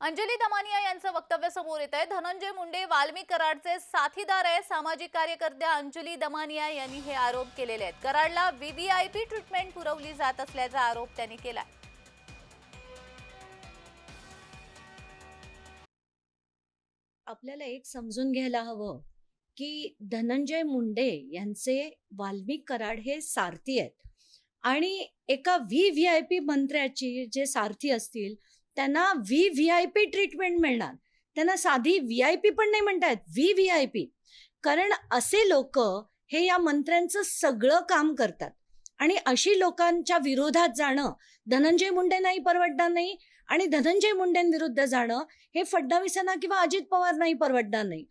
अंजली दमानिया यांचं वक्तव्य समोर येत आहे धनंजय मुंडे वाल्मी कराडचे साथीदार आहे सामाजिक कार्यकर्त्या अंजली दमानिया यांनी हे आरोप केलेले आहेत. कराडला व्हीव्हीआयपी ट्रीटमेंट पुरवली जात असल्याचा आरोप त्यांनी केला आपल्याला एक समजून घ्यायला हवं की धनंजय मुंडे यांचे वाल्मिक कराड हे सारथी आहेत. आणि एका व्ही व्ही आय पी मंत्र्याची जे सारथी असतील त्यांना V V I P treatment मिळणार. त्यांना साधी व्ही आय पी पण नाही म्हणतायत व्ही व्ही आय पी कारण असे लोक हे या मंत्र्यांचं सगळं काम करतात. आणि अशी लोकांच्या विरोधात जाणं धनंजय मुंडेंनाही परवडणार नाही आणि धनंजय मुंडेंविरुद्ध जाणं हे फडणवीसांना किंवा अजित पवार नाही परवडणार नाही.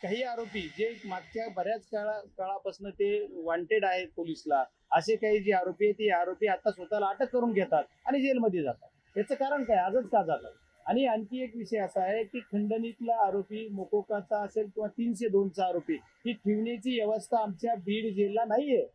काही आरोपी जे मागच्या बऱ्याच काळा काळापासून ते वॉन्टेड आहेत पोलिसला असे काही जे आरोपी आहेत ते आरोपी आता स्वतःला अटक करून घेतात आणि जेलमध्ये जातात. याचं कारण काय? आजच का झालं? आणि आणखी एक विषय असा आहे की खंडणीतला आरोपी मोकोकाचा असेल किंवा तीनशे दोनचा आरोपी ही ठेवण्याची व्यवस्था आमच्या बीड जिल्हा नाहीये.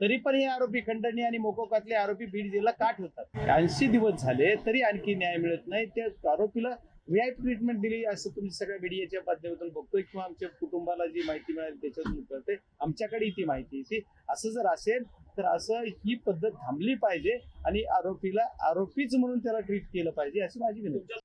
तरी पण हे आरोपी खंडणी आणि मोकोकातले आरोपी बीड जिल्हा का ठेवतात? ऐंशी दिवस झाले तरी आणखी न्याय मिळत नाही. त्या आरोपीला व्हीआय ट्रीटमेंट दिली असं तुम्ही सगळ्या मीडियाच्या माध्यमातून बघतोय किंवा आमच्या कुटुंबाला जी माहिती मिळाली त्याच्यातून कळते आमच्याकडे ती माहिती येते असं जर असेल तर असं ही पद्धत थांबली पाहिजे आणि आरोपीला आरोपीच म्हणून त्याला ट्रीट केलं पाहिजे अशी माझी विनंती